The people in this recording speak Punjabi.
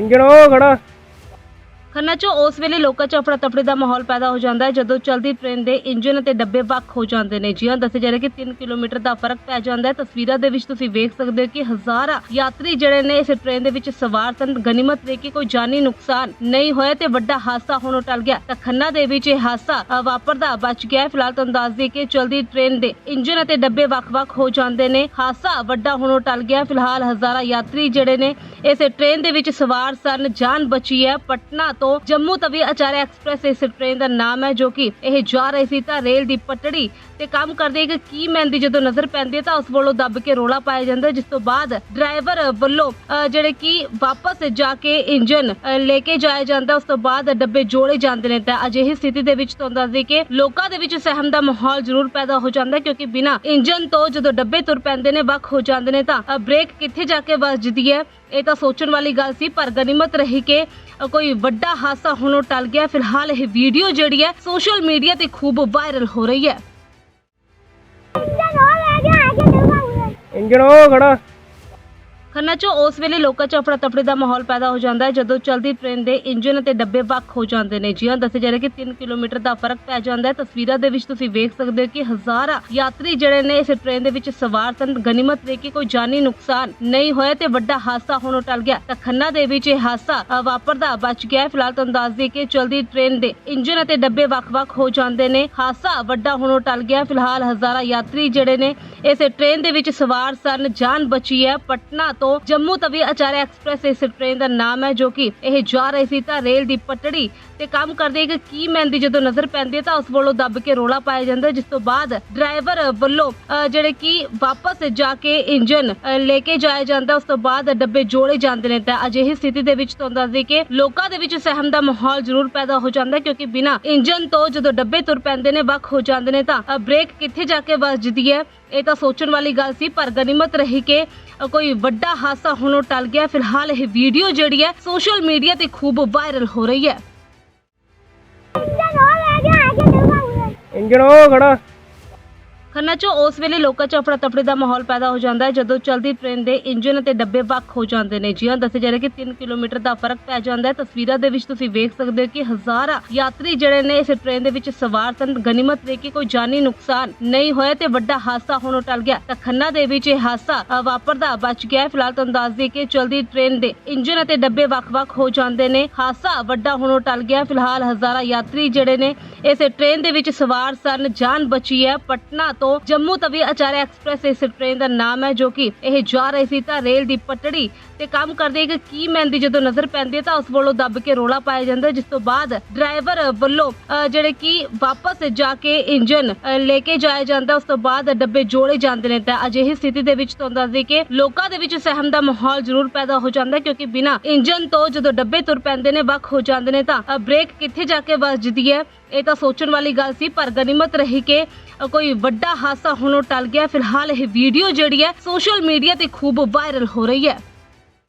ਇੰਜਣ ਉਹ ਖੜਾ ਖੰਨਾ 'ਚ ਉਸ ਵੇਲੇ ਲੋਕਾਂ 'ਚ ਅਫੜਾ ਤਫੜੀ ਦਾ ਮਾਹੌਲ ਪੈਦਾ ਹੋ ਜਾਂਦਾ ਹੈ, ਜਦੋਂ ਚਲਦੀ ਟ੍ਰੇਨ ਦੇ ਇੰਜਨ ਅਤੇ ਡੱਬੇ ਵੱਖ ਹੋ ਜਾਂਦੇ ਨੇ। ਜੀ ਹਾਂ ਦੱਸਿਆ ਜਾ ਰਿਹਾ ਕਿ 3 ਕਿਲੋਮੀਟਰ ਦਾ ਫ਼ਰਕ ਪੈ ਜਾਂਦਾ ਹੈ। ਤਸਵੀਰਾਂ ਦੇ ਵਿੱਚ ਤੁਸੀਂ ਵੇਖ ਸਕਦੇ ਹੋ ਕਿ ਹਜ਼ਾਰਾਂ ਯਾਤਰੀ ਜਿਹੜੇ ਨੇ ਇਸ ਟ੍ਰੇਨ ਦੇ ਵਿੱਚ ਸਵਾਰ ਸਨ। ਗਨੀਮਤ ਦੇ ਕੇ ਕੋਈ ਜਾਨੀ ਨੁਕਸਾਨ ਨਹੀਂ ਹੋਇਆ ਤੇ ਵੱਡਾ ਹਾਦਸਾ ਹੋਣੋਂ ਟਲ ਗਿਆ। ਤਾਂ ਖੰਨਾ ਦੇ ਵਿੱਚ ਇਹ ਹਾਦਸਾ ਵਾਪਰਦਾ ਬਚ ਗਿਆ ਫਿਲਹਾਲ ਤੁਹਾਨੂੰ ਦੱਸ ਦਈਏ ਕਿ ਚਲਦੀ ਟ੍ਰੇਨ ਦੇ ਇੰਜਨ ਅਤੇ ਡੱਬੇ ਵੱਖ-ਵੱਖ ਹੋ ਜਾਂਦੇ ਨੇ। ਹਾਦਸਾ ਵੱਡਾ ਹੋਣੋਂ ਟਲ ਗਿਆ। ਫਿਲਹਾਲ ਹਜ਼ਾਰਾਂ ਯਾਤਰੀ ਜਿਹੜੇ ਨੇ ਇਸ ਟ੍ਰੇਨ ਦੇ ਵਿੱਚ ਸਵਾਰ ਸਨ। ਜਾਨ ਬਚੀ ਹੈ। ਪਟਨਾ ਤੋਂ ਜੰਮੂ ਤਵੀ ਆਚਾਰਿਆ ਐਕਸਪ੍ਰੈਸ ਇਸ ਟ੍ਰੇਨ ਦਾ ਨਾਮ ਹੈ ਜੋ ਕਿ ਇਹ ਜਾ ਰਹੀ ਸੀ ਤਾਂ ਰੇਲ ਦੀ ਪਟੜੀ ਤੇ ਕੰਮ ਕਰਦੇ ਇੱਕ ਕੀ ਮੈਨ ਦੀ ਜਦੋਂ ਨਜ਼ਰ ਪੈਂਦੀ ਹੈ ਤਾਂ ਉਸ ਵੱਲੋਂ ਦੱਬ ਕੇ ਰੋਲਾ ਪਾਇਆ ਜਾਂਦਾ ਜਿਸ ਤੋਂ ਬਾਅਦ ਡਰਾਈਵਰ ਵੱਲੋਂ ਜਿਹੜੇ ਕਿ ਵਾਪਸ ਜਾ ਕੇ ਇੰਜਨ ਲੈ ਕੇ ਜਾਇਆ ਜਾਂਦਾ ਉਸ ਤੋਂ ਬਾਅਦ ਡੱਬੇ ਜੋੜੇ ਜਾਂਦੇ ਨੇ ਤਾਂ ਅਜਿਹੀ ਸਥਿਤੀ ਦੇ ਵਿੱਚ ਤੁਹਾਨੂੰ ਦੱਸ ਕਿ ਲੋਕਾਂ ਦੇ ਵਿੱਚ ਸਹਿਮ ਦਾ ਮਾਹੌਲ ਜ਼ਰੂਰ ਪੈਦਾ ਹੋ ਜਾਂਦਾ ਕਿਉਂਕਿ ਬਿਨਾਂ ਇੰਜਨ ਤੋਂ ਜਦੋਂ ਡੱਬੇ ਤੁਰ ਪੈਂਦੇ ਨੇ, ਵੱਖ ਹੋ ਜਾਂਦੇ ਨੇ ਤਾਂ ਬ੍ਰੇਕ ਕਿੱਥੇ ਜਾ ਕੇ ਵੱਜਦੀ ਹੈ, ਇਹ ਤਾਂ ਸੋਚਣ ਵਾਲੀ ਗੱਲ ਸੀ, ਪਰ ਗਨੀਮਤ ਰਹੀ ਕਿ ਕੋਈ ਵੱਡਾ ਹਾਦਸਾ ਹੋਣੋਂ ਟਲ ਗਿਆ। ਫਿਲਹਾਲ ਇਹ ਵੀਡੀਓ ਜਿਹੜੀ ਹੈ ਸੋਸ਼ਲ ਮੀਡੀਆ ਤੇ ਖੂਬ ਵਾਇਰਲ ਹੋ ਰਹੀ ਹੈ। ਇੰਜਣ ਉਹ ਖੜਾ। ਖੰਨਾ 'ਚ ਉਸ ਵੇਲੇ ਲੋਕਾਂ 'ਚ ਅਫੜਾ ਤਫੜੀ ਦਾ ਮਾਹੌਲ ਪੈਦਾ ਹੋ ਜਾਂਦਾ ਹੈ, ਜਦੋਂ ਚਲਦੀ ਟ੍ਰੇਨ ਦੇ ਇੰਜਨ ਅਤੇ ਡੱਬੇ ਵੱਖ ਹੋ ਜਾਂਦੇ ਨੇ। ਜੀ ਹਾਂ ਦੱਸਿਆ ਜਾ ਰਿਹਾ ਕਿ 3 ਕਿਲੋਮੀਟਰ ਦਾ ਫ਼ਰਕ ਪੈ ਜਾਂਦਾ ਹੈ। ਤਸਵੀਰਾਂ ਦੇ ਵਿੱਚ ਤੁਸੀਂ ਵੇਖ ਸਕਦੇ ਹੋ ਕਿ ਹਜ਼ਾਰਾਂ ਯਾਤਰੀ ਜਿਹੜੇ ਨੇ ਇਸ ਟ੍ਰੇਨ ਦੇ ਵਿੱਚ ਸਵਾਰ ਸਨ। ਗਨੀਮਤ ਦੇ ਕੇ ਕੋਈ ਜਾਨੀ ਨੁਕਸਾਨ ਨਹੀਂ ਹੋਇਆ ਤੇ ਵੱਡਾ ਹਾਦਸਾ ਹੋਣੋਂ ਟਲ ਗਿਆ। ਤਾਂ ਖੰਨਾ ਦੇ ਵਿੱਚ ਇਹ ਹਾਦਸਾ ਵਾਪਰਦਾ ਬਚ ਗਿਆ ਫਿਲਹਾਲ ਤੁਹਾਨੂੰ ਦੱਸ ਦਈਏ ਕਿ ਚਲਦੀ ਟ੍ਰੇਨ ਦੇ ਇੰਜਨ ਅਤੇ ਡੱਬੇ ਵੱਖ-ਵੱਖ ਹੋ ਜਾਂਦੇ ਨੇ। ਹਾਦਸਾ ਵੱਡਾ ਹੋਣੋਂ ਟਲ ਗਿਆ। ਫਿਲਹਾਲ ਹਜ਼ਾਰਾਂ ਯਾਤਰੀ ਜਿਹੜੇ ਨੇ ਇਸ ਟ੍ਰੇਨ ਦੇ ਵਿੱਚ ਸਵਾਰ ਸਨ। ਜਾਨ ਬਚੀ ਹੈ। ਪਟਨਾ ਤੋਂ ਜੰਮੂ ਤਵੀ ਆਚਾਰਿਆ ਐਕਸਪ੍ਰੈਸ ਇਸ ਟ੍ਰੇਨ ਦਾ ਨਾਮ ਹੈ ਜੋ ਕਿ ਇਹ ਜਾ ਰਹੀ ਸੀ ਤਾਂ ਰੇਲ ਦੀ ਪਟੜੀ ਤੇ ਕੰਮ ਕਰਦੇ ਇੱਕ ਕੀ ਮੈਨ ਦੀ ਜਦੋਂ ਨਜ਼ਰ ਪੈਂਦੀ ਹੈ ਤਾਂ ਉਸ ਵੱਲੋਂ ਦੱਬ ਕੇ ਰੋਲਾ ਪਾਇਆ ਜਾਂਦਾ ਜਿਸ ਤੋਂ ਬਾਅਦ ਡਰਾਈਵਰ ਵੱਲੋਂ ਜਿਹੜੇ ਕਿ ਵਾਪਸ ਜਾ ਕੇ ਇੰਜਨ ਲੈ ਕੇ ਜਾਇਆ ਜਾਂਦਾ ਉਸ ਤੋਂ ਬਾਅਦ ਡੱਬੇ ਜੋੜੇ ਜਾਂਦੇ ਨੇ ਤਾਂ ਅਜਿਹੀ ਸਥਿਤੀ ਦੇ ਵਿੱਚ ਤੁਹਾਨੂੰ ਦੱਸਦੀ ਕਿ ਲੋਕਾਂ ਦੇ ਵਿੱਚ ਸਹਿਮ ਦਾ ਮਾਹੌਲ ਜ਼ਰੂਰ ਪੈਦਾ ਹੋ ਜਾਂਦਾ ਕਿਉਂਕਿ ਬਿਨਾਂ ਇੰਜਨ ਤੋਂ ਜਦੋਂ ਡੱਬੇ ਤੁਰ ਪੈਂਦੇ ਨੇ, ਵੱਖ ਹੋ ਜਾਂਦੇ ਨੇ ਤਾਂ ਬ੍ਰੇਕ ਕਿੱਥੇ ਜਾ ਕੇ ਵੱਜਦੀ ਹੈ, ਇਹ ਤਾਂ ਸੋਚਣ ਵਾਲੀ ਗੱਲ ਸੀ, ਪਰ ਗਨੀਮਤ ਰਹੀ ਕਿ ਕੋਈ ਵੱਡਾ ਹਾਦਸਾ ਹੋਣੋਂ ਟਲ ਗਿਆ। ਫਿਲਹਾਲ ਇਹ ਵੀਡੀਓ ਜਿਹੜੀ ਹੈ ਸੋਸ਼ਲ ਮੀਡੀਆ ਤੇ ਖੂਬ ਵਾਇਰਲ ਹੋ ਰਹੀ ਹੈ। ਇੰਜਣ ਉਹ ਖੜਾ। ਖੰਨਾ 'ਚ ਉਸ ਵੇਲੇ ਲੋਕਾਂ 'ਚ ਅਫੜਾ ਤਫੜੀ ਦਾ ਮਾਹੌਲ ਪੈਦਾ ਹੋ ਜਾਂਦਾ ਹੈ, ਜਦੋਂ ਚਲਦੀ ਟ੍ਰੇਨ ਦੇ ਇੰਜਨ ਅਤੇ ਡੱਬੇ ਵੱਖ ਹੋ ਜਾਂਦੇ ਨੇ। ਜੀ ਹਾਂ ਦੱਸਿਆ ਜਾ ਰਿਹਾ ਕਿ 3 ਕਿਲੋਮੀਟਰ ਦਾ ਫ਼ਰਕ ਪੈ ਜਾਂਦਾ ਹੈ। ਤਸਵੀਰਾਂ ਦੇ ਵਿੱਚ ਤੁਸੀਂ ਵੇਖ ਸਕਦੇ ਹੋ ਕਿ ਹਜ਼ਾਰਾਂ ਯਾਤਰੀ ਜਿਹੜੇ ਨੇ ਇਸ ਟ੍ਰੇਨ ਦੇ ਵਿੱਚ ਸਵਾਰ ਸਨ। ਗਨੀਮਤ ਦੇ ਕੇ ਕੋਈ ਜਾਨੀ ਨੁਕਸਾਨ ਨਹੀਂ ਹੋਇਆ ਤੇ ਵੱਡਾ ਹਾਦਸਾ ਹੋਣੋਂ ਟਲ ਗਿਆ। ਤਾਂ ਖੰਨਾ ਦੇ ਵਿੱਚ ਇਹ ਹਾਦਸਾ ਵਾਪਰਦਾ ਬਚ ਗਿਆ ਫਿਲਹਾਲ ਤੁਹਾਨੂੰ ਦੱਸ ਦਈਏ ਕਿ ਚਲਦੀ ਟ੍ਰੇਨ ਦੇ ਇੰਜਨ ਅਤੇ ਡੱਬੇ ਵੱਖ-ਵੱਖ ਹੋ ਜਾਂਦੇ ਨੇ। ਹਾਦਸਾ ਵੱਡਾ ਹੋਣੋਂ ਟਲ ਗਿਆ। ਫਿਲਹਾਲ ਹਜ਼ਾਰਾਂ ਯਾਤਰੀ ਜਿਹੜੇ ਨੇ ਇਸ ਟ੍ਰੇਨ ਦੇ ਵਿੱਚ ਸਵਾਰ ਸਨ। ਜਾਨ ਬਚੀ ਹੈ। ਪਟਨਾ ਤੋਂ ਜੰਮੂ ਤਵੀ ਆਚਾਰਿਆ ਐਕਸਪ੍ਰੈਸ ਇਸ ਟ੍ਰੇਨ ਦਾ ਨਾਮ ਹੈ ਜੋ ਕਿ ਇਹ ਜਾ ਰਹੀ ਸੀ ਤਾਂ ਰੇਲ ਦੀ ਪਟੜੀ ਤੇ ਕੰਮ ਕਰਦੇ ਇੱਕ ਕੀ ਮੈਨ ਦੀ ਜਦੋਂ ਨਜ਼ਰ ਪੈਂਦੀ ਹੈ ਤਾਂ ਉਸ ਵੱਲੋਂ ਦੱਬ ਕੇ ਰੋਲਾ ਪਾਇਆ ਜਾਂਦਾ ਜਿਸ ਤੋਂ ਬਾਅਦ ਡਰਾਈਵਰ ਵੱਲੋਂ ਜਿਹੜੇ ਕਿ ਵਾਪਸ ਜਾ ਕੇ ਇੰਜਨ ਲੈ ਕੇ ਜਾਇਆ ਜਾਂਦਾ ਉਸ ਤੋਂ ਬਾਅਦ ਡੱਬੇ ਜੋੜੇ ਜਾਂਦੇ ਨੇ ਤਾਂ ਅਜਿਹੀ ਸਥਿਤੀ ਦੇ ਵਿੱਚ ਤੁਹਾਨੂੰ ਦੱਸਦੀ ਕਿ ਲੋਕਾਂ ਦੇ ਵਿੱਚ ਸਹਿਮ ਦਾ ਮਾਹੌਲ ਜ਼ਰੂਰ ਪੈਦਾ ਹੋ ਜਾਂਦਾ ਕਿਉਂਕਿ ਬਿਨਾਂ ਇੰਜਨ ਤੋਂ ਜਦੋਂ ਡੱਬੇ ਤੁਰ ਪੈਂਦੇ ਨੇ, ਵੱਖ ਹੋ ਜਾਂਦੇ ਨੇ ਤਾਂ ਬ੍ਰੇਕ ਕਿੱਥੇ ਜਾ ਕੇ ਵੱਜਦੀ ਹੈ, ਇਹ ਤਾਂ ਸੋਚਣ ਵਾਲੀ ਗੱਲ ਸੀ, ਪਰ ਗਨੀਮਤ ਰਹੀ ਕਿ ਕੋਈ ਵੱਡਾ ਵੱਡਾ ਹਾਦਸਾ ਹੋਣੋਂ ਟਲ ਗਿਆ। ਫਿਲਹਾਲ ਇਹ ਵੀਡੀਓ ਜਿਹੜੀ ਹੈ ਸੋਸ਼ਲ ਮੀਡੀਆ ਤੇ ਖੂਬ ਵਾਇਰਲ ਹੋ ਰਹੀ ਹੈ।